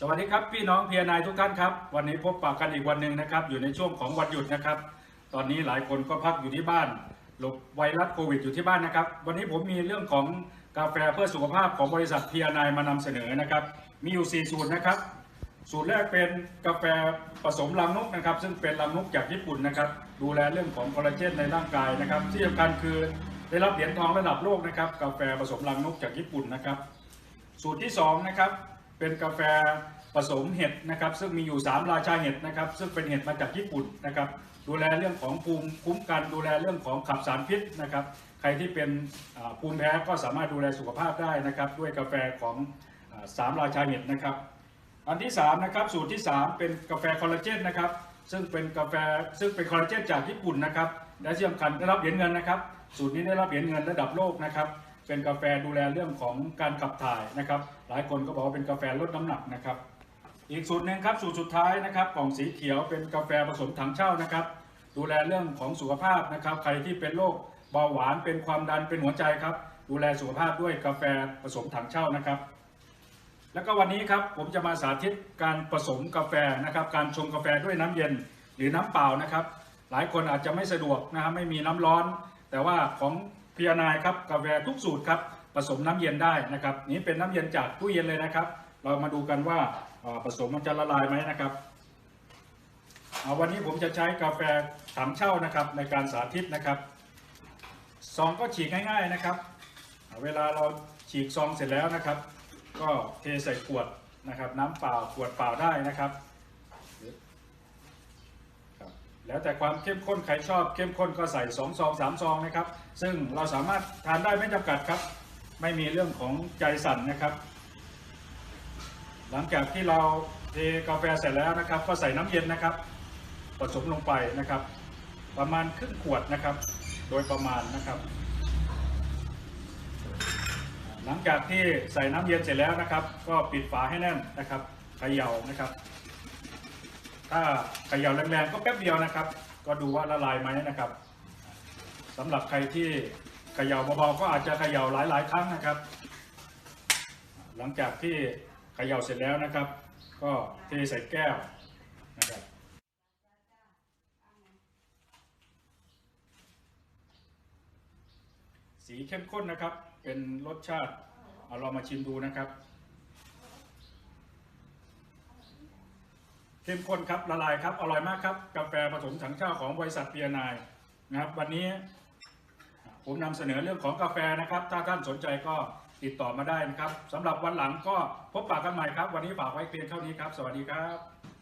สวัสดีครับพี่น้องเพียรนายทุกท่านครับ วันนี้พบปะกันอีกวันหนึ่งนะครับ อยู่ในช่วงของวันหยุดนะครับ ตอนนี้หลายคนก็พักอยู่ที่บ้านหลบไวรัสโควิดอยู่ที่บ้านนะครับ วันนี้ผมมีเรื่องของกาแฟเพื่อสุขภาพของบริษัทเพียรนายมานำเสนอนะครับ มีอยู่ 4 สูตรนะครับ สูตรแรกเป็นกาแฟผสมรังนกนะครับ ซึ่งเป็นรังนกจากญี่ปุ่นนะครับ ดูแลเรื่องของคอลลาเจนในร่างกายนะครับ ที่สำคัญคือได้รับเหรียญทองระดับโลกนะครับ กาแฟผสมรังนกจากญี่ปุ่นนะครับ สูตรที่2นะครับ เป็นกาแฟผสมเห็ดนะครับ ซึ่งมีอยู่ 3 ราชาเห็ดนะครับ ซึ่งเป็นเห็ดมาจากญี่ปุ่นนะครับ ดูแลเรื่องของภูมิคุ้มกัน ดูแลเรื่องของขับสารพิษนะครับ ใครที่เป็นภูมิแพ้ก็สามารถดูแลสุขภาพได้นะครับ ด้วยกาแฟของอ่าสามราชาเห็ดนะครับ อันที่3นะครับสูตรที่ 3 เป็นกาแฟคอลลาเจนนะครับ ซึ่งเป็นกาแฟซึ่งเป็นคอลลาเจนจากญี่ปุ่นนะครับและที่สำคัญได้รับเหรียญเงินนะครับ สูตรนี้ได้รับเหรียญเงินระดับโลกนะครับ เป็นกาแฟดูแลเรื่องของการขับถ่ายนะครับ หลายคนก็บอกว่าเป็นกาแฟลดน้ำหนักนะครับ อีกสูตรหนึ่งครับสูตรสุดท้ายนะครับกล่องสีเขียวเป็นกาแฟผสมถังเช่านะครับ ดูแลเรื่องของสุขภาพนะครับ ใครที่เป็นโรคเบาหวานเป็นความดันเป็นหัวใจครับ ดูแลสุขภาพด้วยกาแฟผสมถังเช่านะครับ แล้วก็วันนี้ครับผมจะมาสาธิตการผสมกาแฟนะครับ การชงกาแฟด้วยน้ำเย็นหรือน้ำเปล่านะครับ หลายคนอาจจะไม่สะดวกนะครับไม่มีน้ำร้อน แต่ว่าของ พียนายครับกาแฟทุกสูตรครับผสมน้ำเย็นได้นะครับนี้เป็นน้ำเย็นจากตู้เย็นเลยนะครับ เรามาดูกันว่าผสมมันจะละลายไหมนะครับวันนี้ผมจะใช้กาแฟถังเช่านะครับในการสาธิตนะครับซองก็ฉีกง่ายๆนะครับ เวลาเราฉีกซองเสร็จแล้วนะครับ ก็เทใส่ขวดนะครับ น้ำเปล่าขวดเปล่าได้นะครับ แล้วแต่ความเข้มข้นใครชอบเข้มข้นก็ใส่2ซอง3ซองนะครับ ซึ่งเราสามารถทานได้ไม่จำกัดครับ ไม่มีเรื่องของใจสั่นนะครับ หลังจากที่เราเทกาแฟเสร็จแล้วนะครับ ก็ใส่น้ำเย็นนะครับ ผสมลงไปนะครับ ประมาณครึ่งขวดนะครับ โดยประมาณนะครับ หลังจากที่ใส่น้ำเย็นเสร็จแล้วนะครับ ก็ปิดฝาให้แน่นนะครับเขย่านะครับ ถ้าเขย่าแรงๆก็แป๊บเดียวนะครับ ก็ดูว่าละลายไหมนะครับสำหรับใครที่เขย่าเบาๆก็อาจจะเขย่าหลายๆ ครั้งนะครับ หลังจากที่เขย่าเสร็จแล้วนะครับ ก็เทใส่แก้วนะครับสีเข้มข้นนะครับ เป็นรสชาติเอาเรามาชิมดูนะครับ เข้มข้นครับละลายครับอร่อยมากครับกาแฟผสมถังเช่าของบริษัทเปียนายนะครับ วันนี้ผมนำเสนอเรื่องของกาแฟนะครับ ถ้าท่านสนใจก็ติดต่อมาได้นะครับสำหรับวันหลังก็พบปะกันใหม่ครับ วันนี้ฝากไว้เพียงเท่านี้ครับ สวัสดีครับ